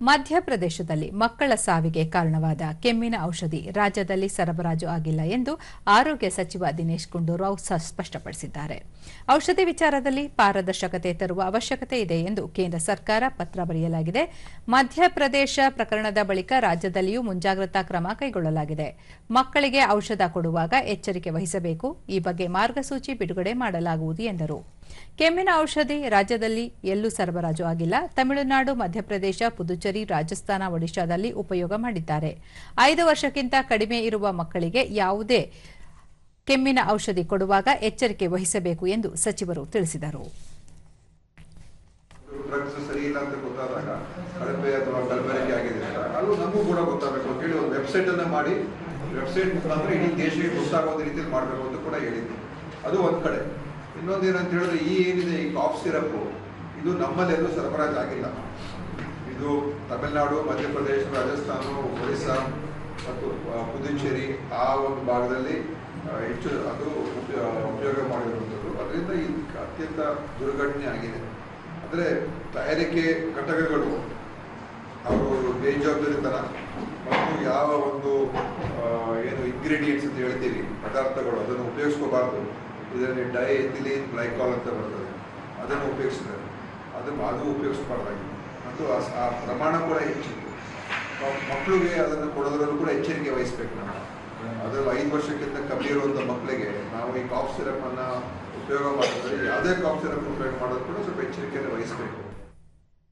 ಮಧ್ಯಪ್ರದೇಶದಲ್ಲಿ ಮಕ್ಕಳ ಸಾವಿಗೆ ಕಾರಣವಾದ ಕೆಮ್ಮಿನ ಔಷಧಿ ರಾಜ್ಯದಲ್ಲಿ ಸರಬರಾಜು ಆಗಿಲ್ಲ ಎಂದು ಆರೋಗ್ಯ ಸಚಿವ ದಿನೇಶ್ ಗುಂಡೂರಾವ್ ಸ್ಪಷ್ಟಪಡಿಸಿದ್ದಾರೆ. ಔಷಧಿ ವಿಚಾರದಲ್ಲಿ ಪಾರದರ್ಶಕತೆ ತರುವ ಅವಶ್ಯಕತೆ ಇದೆ ಎಂದು ಕೇಂದ್ರ ಸರ್ಕಾರ ಪತ್ರ ಬರೆಯಲಾಗಿದೆ. ಮಧ್ಯಪ್ರದೇಶ ಪ್ರಕರಣದ ಬಳಿಕ ರಾಜ್ಯದಲ್ಲಿಯೂ ಮುಂಜಾಗ್ರತಾ ಕ್ರಮ ಕೈಗೊಳ್ಳಲಾಗಿದೆ. ಮಕ್ಕಳಿಗೆ ಔಷಧ ಕೊಡುವಾಗ ಎಚ್ಚರಿಕೆ ವಹಿಸಬೇಕು. ಈ ಬಗ್ಗೆ ಮಾರ್ಗಸೂಚಿ ಬಿಡುಗಡೆ ಮಾಡಲಾಗುವುದು ಎಂದರು. ಕೆಮ್ಮಿನ ಔಷಧಿ ರಾಜ್ಯದಲ್ಲಿ ಎಲ್ಲೂ ಸರಬರಾಜು ಆಗಿಲ್ಲ. ತಮಿಳುನಾಡು, ಮಧ್ಯಪ್ರದೇಶ, ಪುದುಚೇರಿ, ರಾಜಸ್ಥಾನ, ಒಡಿಶಾದಲ್ಲಿ ಉಪಯೋಗ ಮಾಡಿದ್ದಾರೆ. ಐದು ವರ್ಷಕ್ಕಿಂತ ಕಡಿಮೆ ಇರುವ ಮಕ್ಕಳಿಗೆ ಯಾವುದೇ ಕೆಮ್ಮಿನ ಔಷಧಿ ಕೊಡುವಾಗ ಎಚ್ಚರಿಕೆ ವಹಿಸಬೇಕು ಎಂದು ಸಚಿವರು ತಿಳಿಸಿದರು. ಅದು ಒಂದು ಕೂಡ. ಹೇಳಿದ್ವಿ ಅದು ಇನ್ನೊಂದು ಏನಂತ ಹೇಳಿದ್ರೆ ಈ ಏನಿದೆ ಈ ಕಾಫ್ ಸಿರಪ್ ಇದು ನಮ್ಮಲ್ಲೆಲ್ಲೂ ಸರಬರಾಜು ಆಗಿಲ್ಲ. ಇದು ತಮಿಳುನಾಡು, ಮಧ್ಯಪ್ರದೇಶ, ರಾಜಸ್ಥಾನ, ಒರಿಸ್ಸಾ ಮತ್ತು ಪುದುಚೇರಿ ಆ ಒಂದು ಭಾಗದಲ್ಲಿ ಹೆಚ್ಚು ಅದು ಉಪಯೋಗ ಮಾಡಿರುವಂಥದ್ದು. ಅದರಿಂದ ಈ ಅತ್ಯಂತ ದುರ್ಘಟನೆ ಆಗಿದೆ. ಅಂದರೆ ತಯಾರಿಕೆ ಘಟಕಗಳು, ಅವರು ಬೇಜವಾಬ್ದಾರಿತನ ಮತ್ತು ಯಾವ ಒಂದು ಏನು ಇಂಗ್ರೀಡಿಯೆಂಟ್ಸ್ ಅಂತ ಹೇಳ್ತೀವಿ ಪದಾರ್ಥಗಳು, ಅದನ್ನು ಉಪಯೋಗಿಸ್ಕೋಬಾರ್ದು. ಇದರಲ್ಲಿ ಡೈ ಎಥಿಲೀನ್ ಗ್ಲೈಕಾಲ್ ಅಂತ ಬರ್ತದೆ. ಅದನ್ನು ಉಪಯೋಗಿಸಿದ್ದಾರೆ. ಅದನ್ನು ಅದು ಉಪಯೋಗಿಸಬಾರ್ದಾಗಿದೆ. ಮತ್ತು ಆ- ಪ್ರಮಾಣ ಕೂಡ ಹೆಚ್ಚಿತ್ತು ಮಕ್ಕಳಿಗೆ ಅದನ್ನು ಕೊಡೋದ್ರಲ್ಲೂ ಕೂಡ ಎಚ್ಚರಿಕೆ ವಹಿಸ್ಬೇಕು ನಾವು. ಅದರಲ್ಲಿ ಐದು ವರ್ಷಕ್ಕಿಂತ ಕಮ್ಮಿ ಇರುವಂಥ ಮಕ್ಕಳಿಗೆ ನಾವು ಈ ಕಾಫ್ ಸಿರಪ್ ಅನ್ನ ಉಪಯೋಗ ಮಾಡಿದ್ರೆ ಯಾವುದೇ ಕಾಫ್ ಸಿರಪ್ ಉಪಯೋಗ ಮಾಡೋದು ಕೂಡ ಸ್ವಲ್ಪ ಎಚ್ಚರಿಕೆಯನ್ನು ವಹಿಸಬೇಕು.